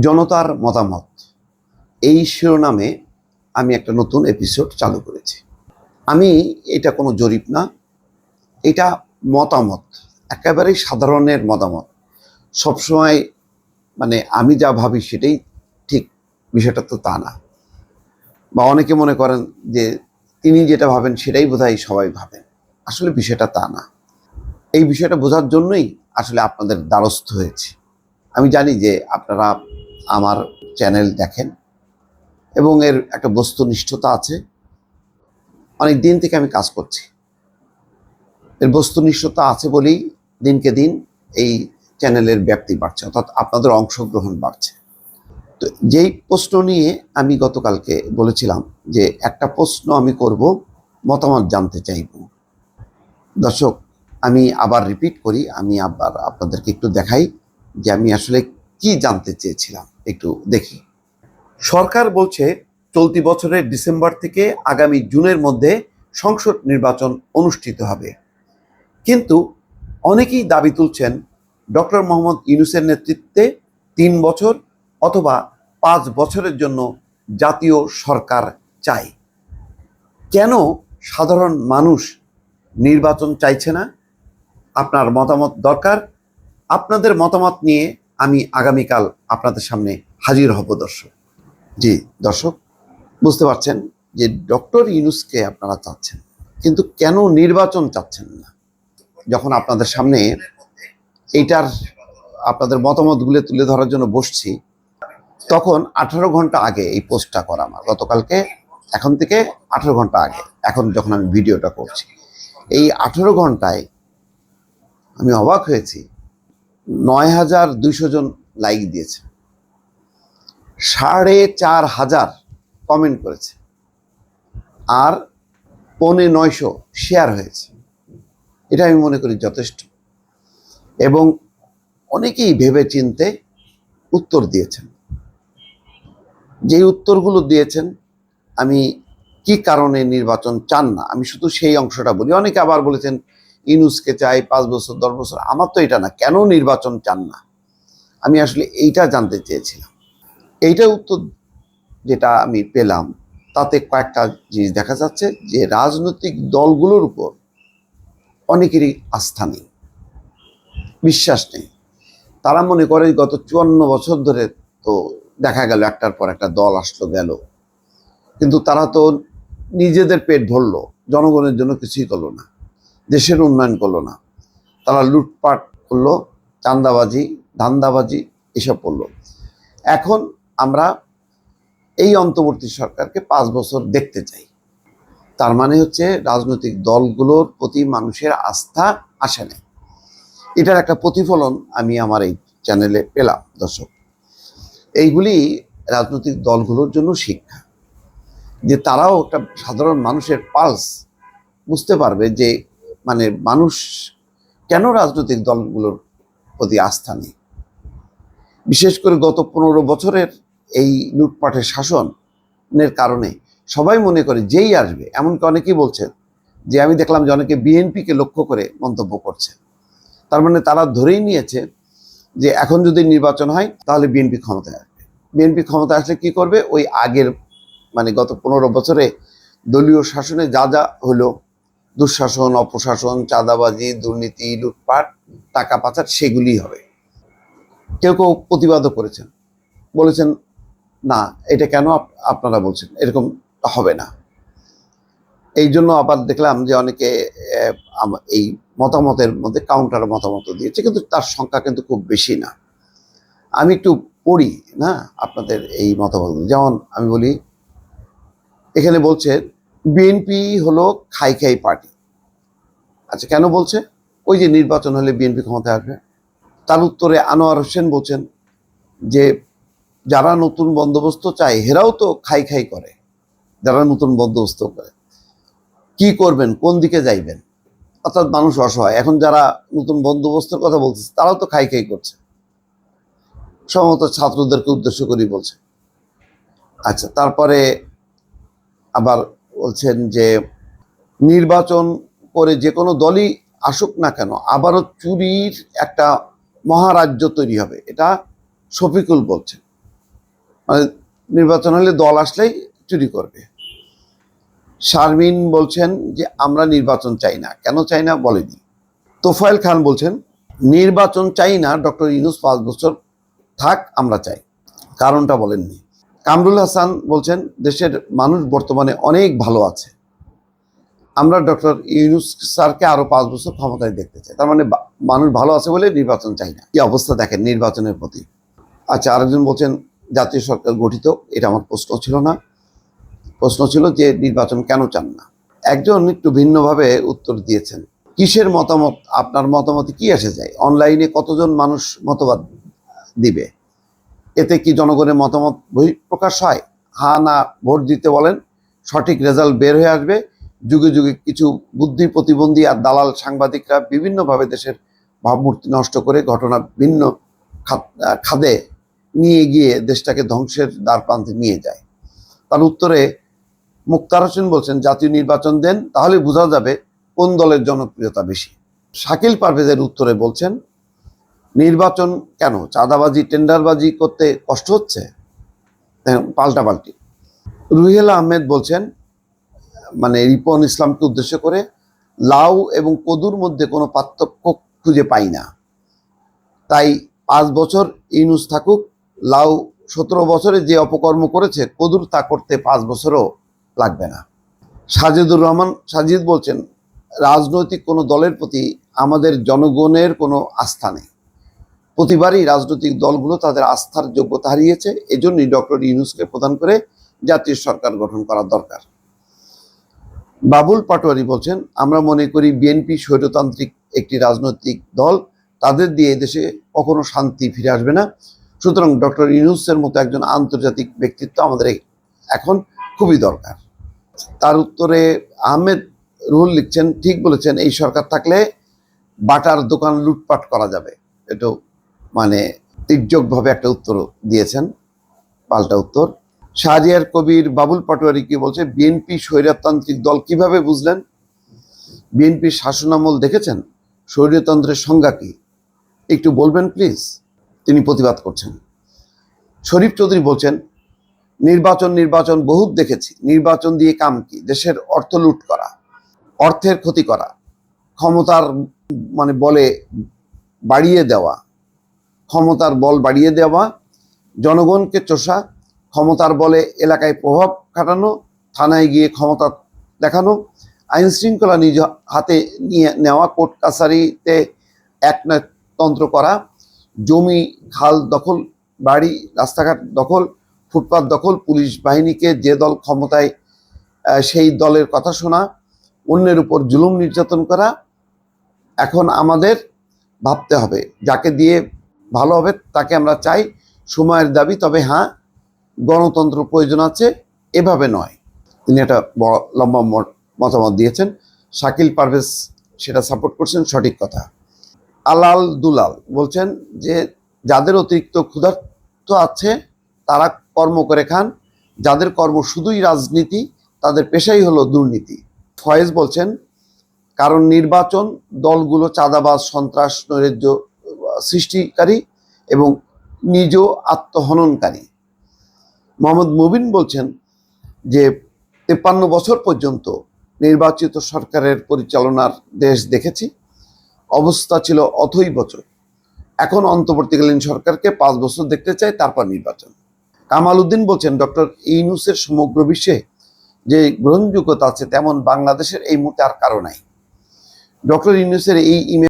জনতার মতামত। এই শিরোনামে আমি একটা নতুন এপিসোড চালু করেছি। আমি এটা কোনো জরিপ না, এটা মতামত, একেবারেই সাধারণের মতামত। সবসময় মানে আমি যা ভাবি সেটাই ঠিক, বিষয়টা তো তা না। বা অনেকে মনে করেন যে তিনি যেটা ভাবেন সেটাই বোধহয় সবাই ভাবেন। আসলে বিষয়টা তা না। এই বিষয়টা বোঝার জন্যই আসলে আপনাদের দ্বারস্থ হয়েছে। আমি জানি যে আপনারা আমার চ্যানেল দেখেন এবং এর একটা বস্তুনিষ্ঠতা আছে। অনেক দিন থেকে আমি কাজ করছি। এর বস্তুনিষ্ঠতা আছে বলেই দিনকে দিন এই চ্যানেলের ব্যাপ্তি বাড়ছে, অর্থাৎ আপনাদের অংশগ্রহণ বাড়ছে। তো যেই প্রশ্ন নিয়ে আমি গতকালকে বলেছিলাম যে একটা প্রশ্ন আমি করব, মতামত জানতে চাইব। দর্শক, আমি আবার রিপিট করি, আমি আবার আপনাদেরকে একটু দেখাই যে আমি আসলে কি জানতে চেয়েছিলাম? একটু দেখি। সরকার বলছে, চলতি বছরের ডিসেম্বর থেকে আগামী জুনের মধ্যে সংসদ নির্বাচন অনুষ্ঠিত হবে। কিন্তু অনেকেই দাবি তুলছেন, ডক্টর মোহাম্মদ ইউনুসের নেতৃত্বে তিন বছর অথবা পাঁচ বছরের জন্য জাতীয় সরকার চাই। কেন সাধারণ মানুষ নির্বাচন চাইছে না? আপনার মতামত দরকার। আপনাদের মতামত নিয়ে আমি আগামীকাল আপনাদের সামনে হাজির হব, দর্শক। জি, দর্শক, বুঝতে পারছেন যে ডক্টর ইউনুসকে আপনারা চাচ্ছেন, কিন্তু কেন নির্বাচন চাচ্ছেন না? যখন আপনাদের সামনে এইটার আপনাদের মতামতগুলো তুলে ধরার জন্য বসছি, তখন আঠারো ঘণ্টা আগে এই পোস্টটা করা আমার। গতকালকে, এখন থেকে আঠারো ঘণ্টা আগে, এখন যখন আমি ভিডিওটা করছি। এই আঠারো ঘন্টায় আমি অবাক হয়েছি নয় হাজার দুইশো জন লাইক দিয়েছে। সাড়ে চার হাজার কমেন্ট করেছে। আর পৌনে নয়শো শেয়ার হয়েছে। এটা আমি মনে করি যথেষ্ট। এবং অনেকেই ভেবে চিনতে উত্তর দিয়েছেন। যেই উত্তরগুলো দিয়েছেন, আমি কি কারণে নির্বাচন চান না, আমি শুধু সেই অংশটা বলি। অনেকে আবার বলেছেন ইনুসকে চাই, পাঁচ বছর, দশ বছর, আমার তো এটা না, কেন নির্বাচন চান না? আমি আসলে এইটা জানতে চেয়েছিলাম। এইটা উত্তর যেটা আমি পেলাম, তাতে কয়েকটা জিনিস দেখা যাচ্ছে যে রাজনৈতিক দলগুলোর উপর অনেকেরই আস্থা নেই, বিশ্বাস নেই। তারা মনে করে গত চুয়ান্ন বছর ধরে তো দেখা গেল একটার পর একটা দল আসলো, গেল। কিন্তু তারা তো নিজেদের পেট ভরলো জনগণের জন্য কিছুই করল না। দেশের উন্নয়ন করল না। তারা লুটপাট করল চান্দাবাজি ধান্দাবাজি এসব করল। এখন আমরা এই অন্তর্বর্তী সরকারকে পাঁচ বছর দেখতে চাই। তার মানে হচ্ছে রাজনৈতিক দলগুলোর প্রতি মানুষের আস্থা আসে না এটার একটা প্রতিফলন আমি আমার এই চ্যানেলে পেলাম, দর্শক। এইগুলি রাজনৈতিক দলগুলোর জন্য শিক্ষা। যে তারাও একটা সাধারণ মানুষের পালস বুঝতে পারবে যে মানে মানুষ কেন রাজনৈতিক দলগুলোর প্রতি আস্থা নেই? বিশেষ করে গত পনেরো বছরের এই লুটপাটের শাসনের কারণে সবাই মনে করে যেই আসবে, এমনকি অনেকেই বলছেন যে আমি দেখলাম যে অনেকে বিএনপিকে লক্ষ্য করে মন্তব্য করছে তার মানে তারা ধরেই নিয়েছে যে এখন যদি নির্বাচন হয় তাহলে বিএনপি ক্ষমতায় আসবে। বিএনপি ক্ষমতায় আসলে কি করবে? ওই আগের মানে গত পনেরো বছরে দলীয় শাসনে যা যা হলো দুঃশাসন, অপশাসন, চাঁদাবাজি, দুর্নীতি, লুটপাট, টাকা পাচার সেগুলি হবে। কেউ কেউ প্রতিবাদও করেছেন। বলেছেন, না, এটা কেন আপনারা বলছেন? এরকম হবে না। এই জন্য আবার দেখলাম যে অনেকে এই মতামতের মধ্যে কাউন্টার মতামত দিয়েছে, কিন্তু তার সংখ্যা কিন্তু খুব বেশি না। আমি একটু পড়ি, না, আপনাদের এই মতামত যেমন আমি বলি, এখানে বলছে, বিএনপি হলো খাই খাই পার্টি। আচ্ছা কেন বলছে? ওই যে নির্বাচন হলে বিএনপি ক্ষমতায় আসবে। তার উত্তরে আনোয়ার হোসেন বলছেন যে, যারা নতুন বন্দোবস্ত চায়, হেরাও তো খাই খাই করে। যারা নতুন বন্দোবস্ত করে। কি করবেন? কোন দিকে যাইবেন? অর্থাৎ মানুষ অসহায়। এখন যারা নতুন বন্দোবস্তের কথা বলছে তারাও তো খাই খাই করছে। সম্ভবত ছাত্রদেরকে উদ্দেশ্য করেই বলছে। আচ্ছা তারপরে আবার বলছেন যে, নির্বাচন করে যে কোনো দলই আসুক না কেন, আবারও চুরির একটা মহারাজ্য তৈরি হবে, এটা শফিকুল বলছেন। মানে নির্বাচন হলে দল আসলেই চুরি করবে। শারমিন বলছেন যে, আমরা নির্বাচন চাই না। কেন চাই না বলেনি। তোফায়েল খান বলছেন, নির্বাচন চাই না, ডক্টর ইউনুস পাঁচ বছর থাক, আমরা চাই। কারণটা বলেননি। কামরুল হাসান বলছেন, দেশের মানুষ বর্তমানে অনেক ভালো আছে। আমরা ডক্টর ইউনুস স্যারকে আরও পাঁচ বছর ক্ষমতায় দেখতে চাই। তার মানে মানুষ ভালো আছে বলে নির্বাচন চাই না। কি অবস্থা দেখেন নির্বাচনের প্রতি। আচ্ছা আরেকজন বলছেন, জাতীয় সরকার গঠিত? এটা আমার প্রশ্ন ছিল না। প্রশ্ন ছিল যে নির্বাচন কেন চান না? একজন একটু ভিন্নভাবে উত্তর দিয়েছেন। কিসের মতামত? আপনার মতামতে কি এসে যায়? অনলাইনে কতজন মানুষ মতবাদ দিবে? এতে কি জনগণের মতামত বহিঃপ্রকাশ হয়? হা না, ভোট দিতে বলেন, সঠিক রেজাল্ট বের হয়ে আসবে যুগে যুগে কিছু বুদ্ধি প্রতিবন্ধী আর দালাল সাংবাদিকরা বিভিন্নভাবে দেশের ভাবমূর্তি নষ্ট করে ঘটনা ভিন্ন খাদে নিয়ে গিয়ে দেশটাকে ধ্বংসের দ্বার প্রান্তে নিয়ে যায়। তার উত্তরে মুক্তার হোসেন বলছেন, জাতীয় নির্বাচন দেন, তাহলে বোঝা যাবে কোন দলের জনপ্রিয়তা বেশি। শাকিল পারভেজের উত্তরে বলছেন, নির্বাচন কেন? চাঁদাবাজি, টেন্ডারবাজি করতে কষ্ট হচ্ছে? পাল্টাপাল্টি। রুহেল আহমেদ বলছেন মানে রিপন ইসলামকে উদ্দেশ্য করে লাউ এবং কদুর মধ্যে কোনো পার্থক্য খুঁজে পাই না। তাই পাঁচ বছর ইউনুস থাকুক, লাউ সতেরো বছরে যে অপকর্ম করেছে, কদুর তা করতে পাঁচ বছরও লাগবে না। সাজিদুর রহমান, সাজিদ বলছেন, রাজনৈতিক কোনো দলের প্রতি আমাদের জনগণের কোনো আস্থা নেই। প্রতিবারই রাজনৈতিক দলগুলো তাদের আস্থার যোগ্যতা হারিয়েছে, এজন্যই ডক্টর ইউনুসকে প্রদান করে জাতীয় সরকার গঠন করা দরকার। বাবুল পাটোয়ারি বলছেন, আমরা মনে করি বিএনপি স্বৈরতান্ত্রিক একটি রাজনৈতিক দল। তাদের দিয়ে দেশে কখনো শান্তি ফিরে আসবে না। সুতরাং ডক্টর ইউনুসের মতো একজন আন্তর্জাতিক ব্যক্তিত্ব আমাদের এখন খুবই দরকার। তার উত্তরে আহমেদ রুহুল লিখছেন, ঠিক বলেছেন, এই সরকার থাকলে বাটার দোকান লুটপাট করা যাবে। এটা মানে তির্যকভাবে একটা উত্তর দিয়েছেন, পাল্টা উত্তর। শাহরিয়ার কবির বাবুল পাটোয়ারি কি বলছে? বিএনপি স্বৈরতান্ত্রিক দল কীভাবে বুঝলেন? বিএনপির শাসনামল দেখেছেন? স্বৈরতন্ত্রের সংজ্ঞা কি? একটু বলবেন প্লিজ তিনি প্রতিবাদ করছেন। শরীফ চৌধুরী বলছেন, নির্বাচন নির্বাচন বহুত দেখেছি। নির্বাচন দিয়ে কাম কি? দেশের অর্থ লুট করা, অর্থের ক্ষতি করা, ক্ষমতার মানে বলে বাড়িয়ে দেওয়া, ক্ষমতার বল বাড়িয়ে দেওয়া, জনগণকে চোষা ক্ষমতার বলে এলাকায় প্রভাব খাটানো, থানায় গিয়ে ক্ষমতা দেখানো আইন শৃঙ্খলা নিজ হাতে নিয়ে নেওয়া, কোর্ট কাছারিতে একতন্ত্র করা, জমি, খাল দখল, বাড়ি, রাস্তাঘাট দখল, ফুটপাত দখল, পুলিশ বাহিনীকে যে দল ক্ষমতায় সেই দলের কথা শোনা, অন্যের উপর জুলুম নির্যাতন করা, এখন আমাদের ভাবতে হবে। যাকে দিয়ে ভালো হবে তাকে আমরা চাই, সময়ের দাবি, তবে হ্যাঁ গণতন্ত্র প্রয়োজন আছে, এভাবে নয়। তিনি একটা বড়, লম্বা মতামত দিয়েছেন। শাকিল পারভেজ সেটা সাপোর্ট করছেন, সঠিক কথা। আলাল দুলাল বলছেন যে, যাদের অতিরিক্ত ক্ষুধার্ত আছে, তারা কর্ম করে খান। যাদের কর্ম শুধুই রাজনীতি, তাদের পেশাই হলো দুর্নীতি। ফয়েজ বলছেন, কারণ নির্বাচন দলগুলো চাঁদাবাজ, সন্ত্রাস, নৈরাজ্য সৃষ্টিকারী এবং নিজ আত্মহননকারী। মোহাম্মদ মুবিন বলছেন যে তেপ্পান্ন বছর পর্যন্ত নির্বাচিত সরকারের পরিচালনার দেশ দেখেছি। অবস্থা ছিল অথই বছর। এখন অন্তর্বর্তীকালীন সরকারকে পাঁচ বছর দেখতে চাই, তারপর নির্বাচন। কামাল উদ্দিন বলছেন, ডক্টর ইউনুসের সমগ্র বিশ্বে যে গ্রহণযোগ্যতা আছে, তেমন বাংলাদেশের এই মুহূর্তে আর কারও নাই। ডক্টর ইউনুসের এই ইমেল